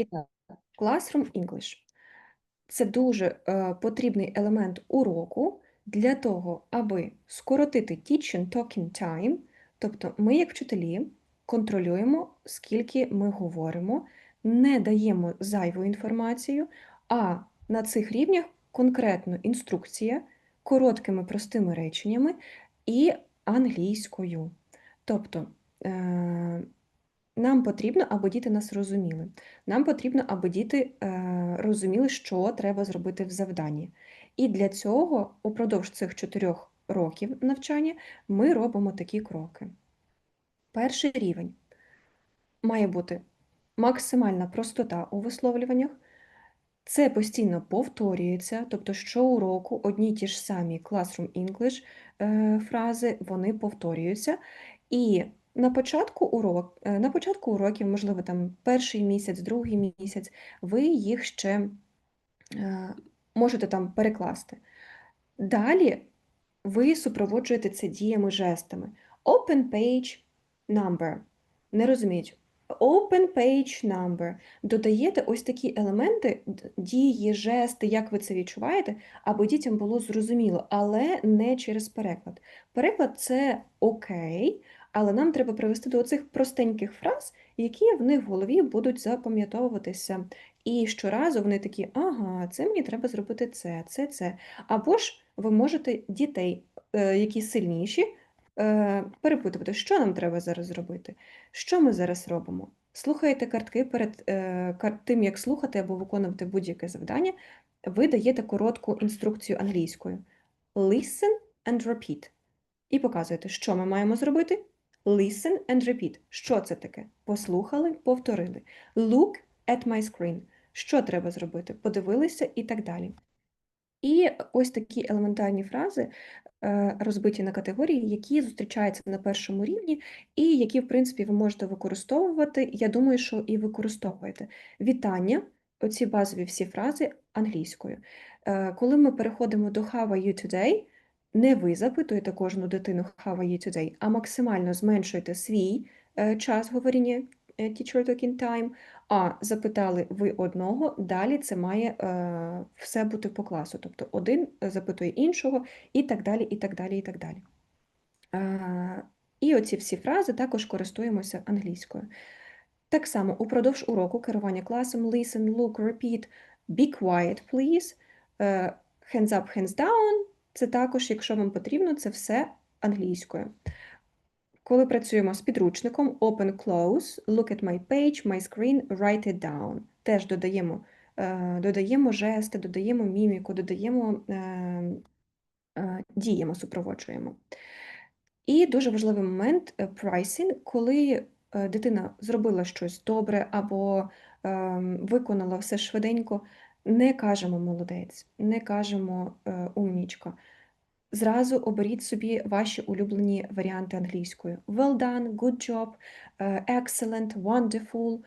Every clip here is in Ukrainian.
І так, Classroom English. Це дуже е, потрібний елемент уроку для того, аби скоротити teaching talking time, тобто ми, як вчителі, контролюємо, скільки ми говоримо, не даємо зайву інформацію, а на цих рівнях конкретно інструкція короткими простими реченнями і англійською. Тобто е, нам потрібно, аби діти нас розуміли. Нам потрібно, аби діти е, розуміли, що треба зробити в завданні. І для цього упродовж цих чотирьох років навчання ми робимо такі кроки. Перший рівень має бути максимальна простота у висловлюваннях. Це постійно повторюється, тобто щоуроку одні й ті ж самі Classroom English е, фрази, вони повторюються. І на початку урок, е, на початку уроків, можливо, там перший місяць, другий місяць, ви їх ще е, можете там перекласти. Далі ви супроводжуєте це діями жестами. Open page number. Не розуміють. Open page number. Додаєте ось такі елементи, дії, жести, як ви це відчуваєте, аби дітям було зрозуміло, але не через переклад. Переклад це окей, але нам треба привести до оцих простеньких фраз, які в них в голові будуть запам'ятовуватися. І щоразу вони такі, ага, це мені треба зробити це, це, це. Або ж ви можете дітей, е, які сильніші, е, перепитувати, що нам треба зараз зробити, що ми зараз робимо. Слухаєте картки перед е, тим, як слухати або виконувати будь-яке завдання, ви даєте коротку інструкцію англійською. Listen and repeat. І показуєте, що ми маємо зробити. Listen and repeat. Що це таке? Послухали, повторили. Look at my screen. Що треба зробити? Подивилися і так далі. І ось такі елементарні фрази е, розбиті на категорії, які зустрічаються на першому рівні, і які, в принципі, ви можете використовувати. Я думаю, що і використовуєте. Вітання, оці базові всі фрази англійською. Е, Коли ми переходимо до How are you today, не ви запитуєте кожну дитину How are you today, а максимально зменшуєте свій е, час говоріння е, teacher talking time, а запитали ви одного, далі це має е, все бути по класу. Тобто один запитує іншого, і так далі, і так далі, і так далі. І оці всі фрази також користуємося англійською. Так само упродовж уроку керування класом listen, look, repeat, be quiet, please, hands up, hands down. Це також, якщо вам потрібно, це все англійською. Коли працюємо з підручником Open Close, Look at my page, my screen, write it down. Теж додаємо, е, додаємо жести, додаємо міміку, додаємо е, е, діємо, супроводжуємо. І дуже важливий момент pricing, коли дитина зробила щось добре або ем, виконала все швиденько, не кажемо молодець, не кажемо е, умнічка. Зразу оберіть собі ваші улюблені варіанти англійською. Well done, good job, е, excellent, wonderful.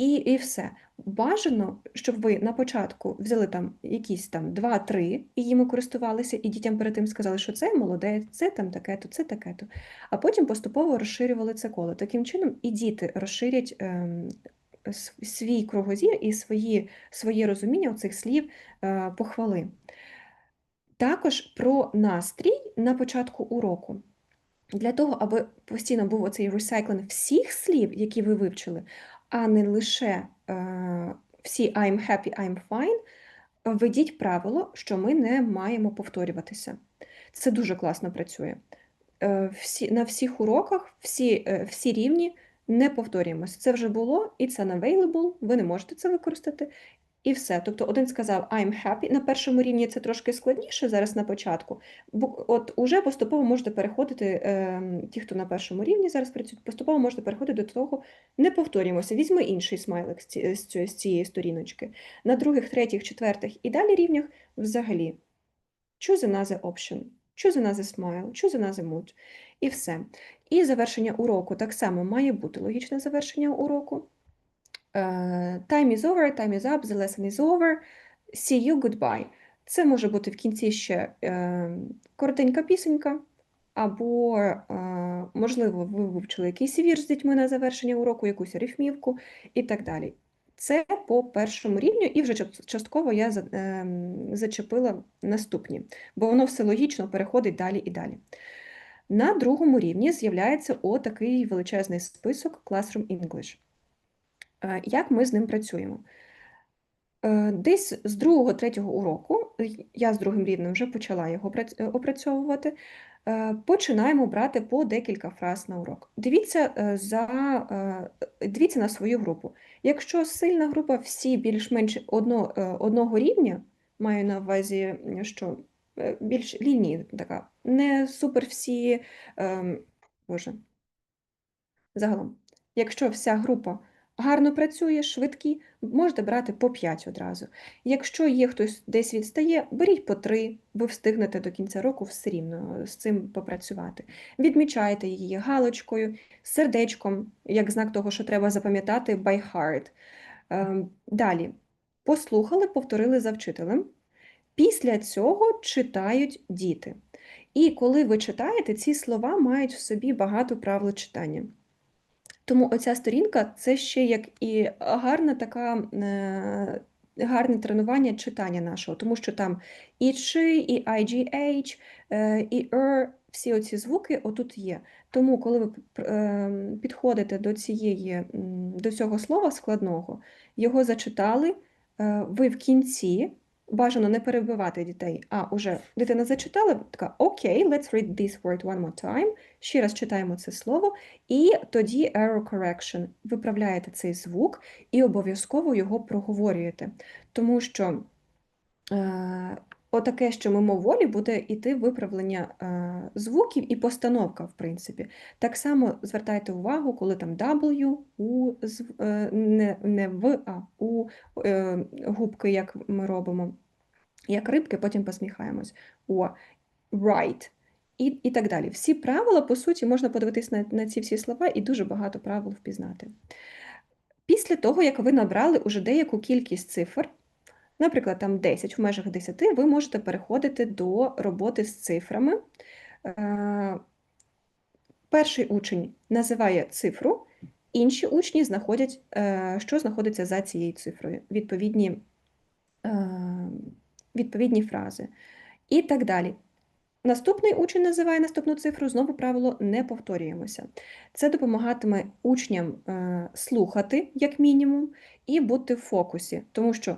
І, і все. Бажано, щоб ви на початку взяли там якісь там 2-3 і їми користувалися, і дітям перед тим сказали, що це молодець, це там таке-то, це таке-то. А потім поступово розширювали це коло. Таким чином і діти розширять ем, свій кругозір і свої, своє розуміння цих слів е, похвали. Також про настрій на початку уроку. Для того, аби постійно був оцей ресайклинг всіх слів, які ви вивчили, а не лише е, всі I'm happy, I'm fine, введіть правило, що ми не маємо повторюватися. Це дуже класно працює. Е, всі, на всіх уроках, всі, е, всі рівні не повторюємося. Це вже було, it's unavailable, ви не можете це використати. І все. Тобто один сказав I'm happy. На першому рівні це трошки складніше зараз на початку. Бо от уже поступово можете переходити, е, ті, хто на першому рівні зараз працюють, поступово можете переходити до того, не повторюємося. Візьми інший смайлик з цієї сторіночки. На других, третіх, четвертих і далі рівнях взагалі choose another option, choose another smile, choose another mood. І все. І завершення уроку так само має бути логічне завершення уроку. Е, Time is over, time is up, the lesson is over, see you, goodbye. Це може бути в кінці ще е, коротенька пісенька, або, е, можливо, ви вивчили якийсь вірш з дітьми на завершення уроку, якусь рифмівку і так далі. Це по першому рівню, і вже частково я ем, зачепила наступні, бо воно все логічно переходить далі і далі. На другому рівні з'являється отакий величезний список Classroom English. Е, Як ми з ним працюємо? Е, Десь з другого-третього уроку, я з другим рівнем вже почала його е, опрацьовувати, починаємо брати по декілька фраз на урок. Дивіться, е, за, е, дивіться на свою групу. Якщо сильна група, всі більш-менш одно, е, одного рівня, маю на увазі, що е, більш лінії така, не супер всі, ем, боже, загалом. Якщо вся група гарно працює, швидкі, можете брати по 5 одразу. Якщо є хтось десь відстає, беріть по 3, ви встигнете до кінця року все рівно з цим попрацювати. Відмічайте її галочкою, сердечком, як знак того, що треба запам'ятати by heart. Ем, Далі. Послухали, повторили за вчителем. Після цього читають діти. І коли ви читаєте, ці слова мають в собі багато правил читання. Тому оця сторінка це ще як і гарна така, е, гарне тренування читання нашого, тому що там і чи, і IGH, е, і er, всі оці звуки отут є. Тому, коли ви е, підходите до цієї, до цього слова складного, його зачитали, ви в кінці. Бажано не перебивати дітей, а уже дитина зачитала, така окей, let's read this word one more time. Ще раз читаємо це слово, і тоді error correction. Виправляєте цей звук і обов'язково його проговорюєте. Тому що е, отаке, що мимоволі, буде йти виправлення е, звуків і постановка, в принципі. Так само звертайте увагу, коли там W, U, е, не, не В, а У е, губки, як ми робимо, як рибки, потім посміхаємось. О, right. І, і так далі. Всі правила, по суті, можна подивитись на, на ці всі слова і дуже багато правил впізнати. Після того, як ви набрали уже деяку кількість цифр, наприклад, там 10, в межах 10, ви можете переходити до роботи з цифрами. Е, Перший учень називає цифру, інші учні знаходять, е, що знаходиться за цією цифрою, відповідні, е, відповідні фрази і так далі. Наступний учень називає наступну цифру, знову правило не повторюємося. Це допомагатиме учням слухати, як мінімум, і бути в фокусі, тому що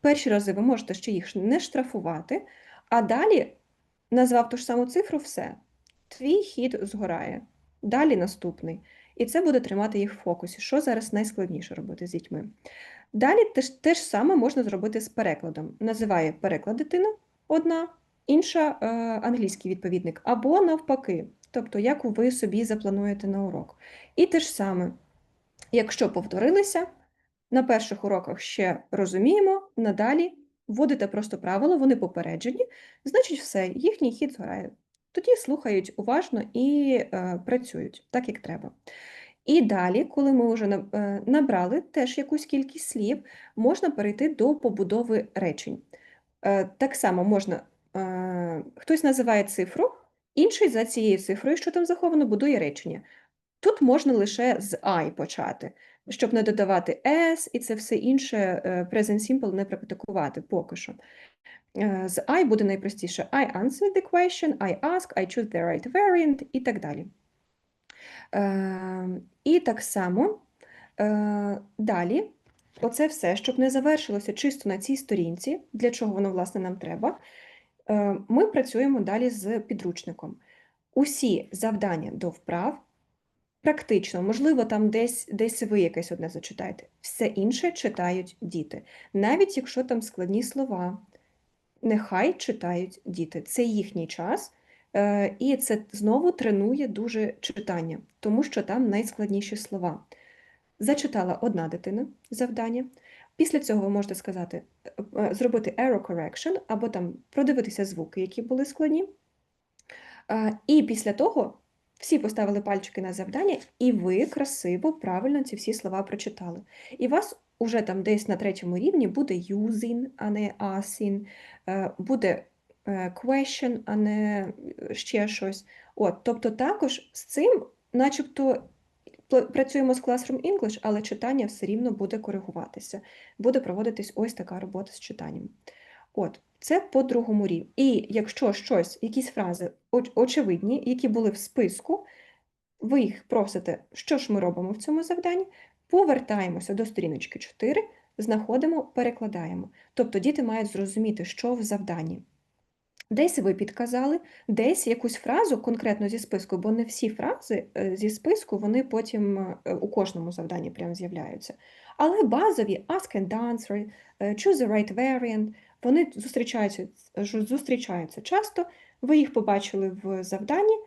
перші рази ви можете ще їх не штрафувати, а далі назвав ту ж саму цифру, все. Твій хід згорає. Далі наступний. І це буде тримати їх в фокусі, що зараз найскладніше робити з дітьми. Далі те ж, те ж саме можна зробити з перекладом. Називає переклад дитина одна, інша е, англійський відповідник, або навпаки, тобто як ви собі заплануєте на урок. І те ж саме, якщо повторилися, на перших уроках ще розуміємо, надалі вводите просто правила, вони попереджені, значить все, їхній хід згорає. Тоді слухають уважно і е, працюють так, як треба. І далі, коли ми вже е, набрали теж якусь кількість слів, можна перейти до побудови речень. Е, Так само можна, е, хтось називає цифру, інший за цією цифрою, що там заховано, будує речення. Тут можна лише з I почати, щоб не додавати S і це все інше е, present simple не практикувати поки що. Е, З I буде найпростіше I answered the question, I ask, I choose the right variant і так далі. Е, І так само далі, оце все, щоб не завершилося чисто на цій сторінці, для чого воно, власне, нам треба, ми працюємо далі з підручником. Усі завдання до вправ практично, можливо, там десь, десь ви якесь одне зачитаєте. Все інше читають діти. Навіть якщо там складні слова, нехай читають діти. Це їхній час, е, і це знову тренує дуже читання, тому що там найскладніші слова. Зачитала одна дитина завдання. Після цього ви можете сказати, е, е, зробити error correction, або там продивитися звуки, які були складні. І після того всі поставили пальчики на завдання, і ви красиво, правильно ці всі слова прочитали. І вас уже там десь на третьому рівні буде using, а не asking, е, буде е, question, а не е, ще щось. От, тобто також з цим, начебто, працюємо з Classroom English, але читання все рівно буде коригуватися. Буде проводитись ось така робота з читанням. От, це по другому рівню. І якщо щось, якісь фрази оч- очевидні, які були в списку, ви їх просите, що ж ми робимо в цьому завданні, повертаємося до сторіночки 4, знаходимо, перекладаємо. Тобто діти мають зрозуміти, що в завданні. Десь ви підказали, десь якусь фразу конкретно зі списку, бо не всі фрази е, зі списку вони потім е, у кожному завданні прям з'являються. Але базові ask and answer, е, choose the right variant, вони зустрічаються, зустрічаються часто. Ви їх побачили в завданні.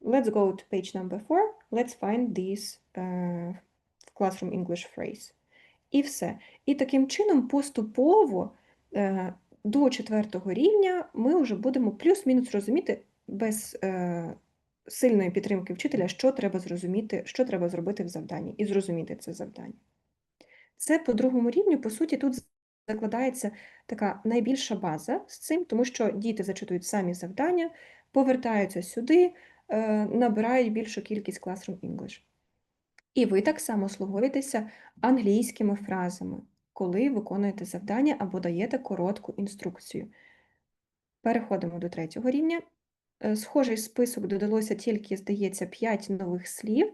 Let's go to page number 4. Let's find this е, в Classroom English phrase. І все. І таким чином поступово е, до четвертого рівня ми вже будемо плюс-мінус розуміти без е, сильної підтримки вчителя, що треба зрозуміти, що треба зробити в завданні, і зрозуміти це завдання. Це по другому рівню, по суті, тут закладається така найбільша база з цим, тому що діти зачитують самі завдання, повертаються сюди, е, набирають більшу кількість Classroom English. І ви так само слугуєтеся англійськими фразами, коли виконуєте завдання або даєте коротку інструкцію. Переходимо до третього рівня. Е, Схожий список додалося тільки, здається, 5 нових слів.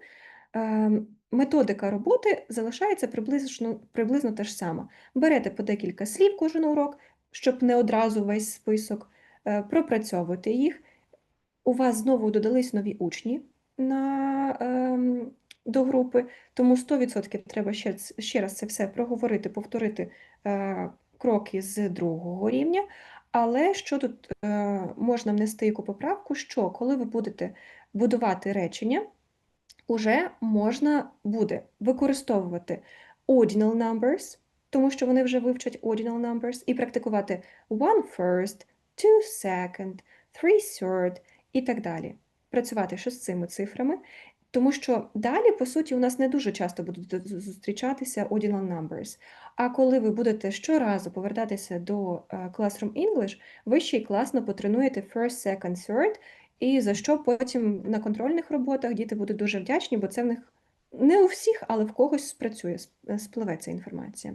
Ем, Методика роботи залишається приблизно, приблизно та ж сама. Берете по декілька слів кожен урок, щоб не одразу весь список, е, пропрацьовуєте їх. У вас знову додались нові учні на, ем, до групи, тому 100% треба ще, ще раз це все проговорити, повторити е, кроки з другого рівня. Але що тут е, можна внести яку поправку, що коли ви будете будувати речення, уже можна буде використовувати ordinal numbers, тому що вони вже вивчать ordinal numbers, і практикувати one first, two second, three third і так далі. Працювати ще з цими цифрами, тому що далі, по суті, у нас не дуже часто будуть зустрічатися ordinal numbers. А коли ви будете щоразу повертатися до е, Classroom English, ви ще й класно потренуєте first, second, third, і за що потім на контрольних роботах діти будуть дуже вдячні, бо це в них не у всіх, але в когось спрацює, спливе ця інформація.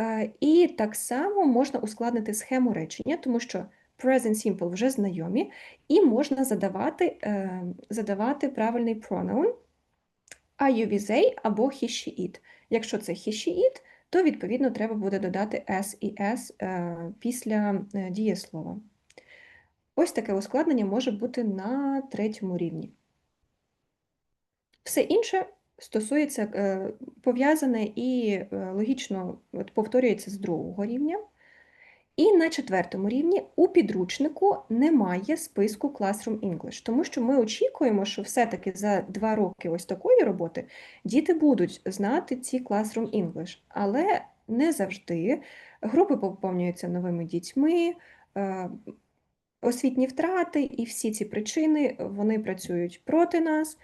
Е, І так само можна ускладнити схему речення, тому що present simple вже знайомі, і можна задавати, е, задавати правильний pronoun we, they або he, she, it. Якщо це he, she, it, то відповідно треба буде додати s і s е, після е, дієслова. Ось таке ускладнення може бути на третьому рівні. Все інше стосується е, пов'язане і е, логічно повторюється з другого рівня. І на четвертому рівні у підручнику немає списку Classroom English, тому що ми очікуємо, що все-таки за два роки ось такої роботи діти будуть знати ці Classroom English, але не завжди. Групи поповнюються новими дітьми, е, освітні втрати і всі ці причини вони працюють проти нас.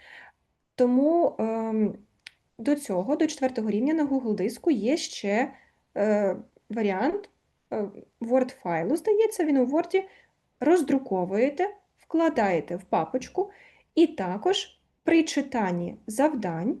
Тому ем, до цього, до четвертого рівня на Google диску є ще е, варіант е, Word файлу, здається, він у Word роздруковуєте, вкладаєте в папочку, і також при читанні завдань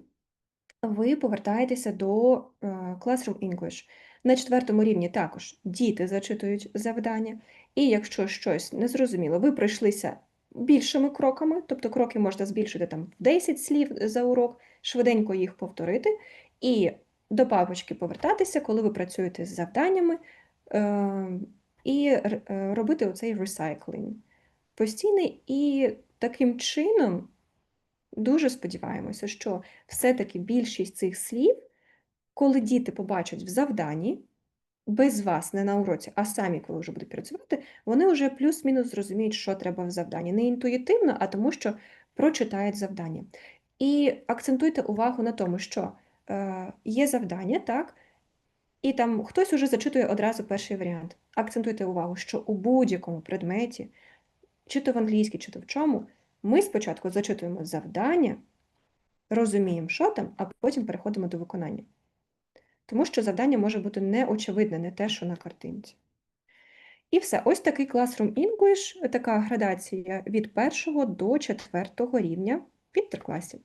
ви повертаєтеся до е, Classroom English. На четвертому рівні також діти зачитують завдання, і якщо щось незрозуміло, ви пройшлися більшими кроками, тобто кроки можна збільшити там в 10 слів за урок, швиденько їх повторити, і до папочки повертатися, коли ви працюєте з завданнями, е, і е, робити оцей recycling постійний. І таким чином дуже сподіваємося, що все-таки більшість цих слів, коли діти побачать в завданні, без вас, не на уроці, а самі, коли вже будуть працювати, вони вже плюс-мінус зрозуміють, що треба в завданні. Не інтуїтивно, а тому, що прочитають завдання. І акцентуйте увагу на тому, що е, є завдання, так, і там хтось уже зачитує одразу перший варіант. Акцентуйте увагу, що у будь-якому предметі, чи то в англійській, чи то в чому, ми спочатку зачитуємо завдання, розуміємо, що там, а потім переходимо до виконання. Тому що завдання може бути неочевидне, не те, що на картинці. І все, ось такий Classroom English, така градація від першого до четвертого рівня в інтеркласі.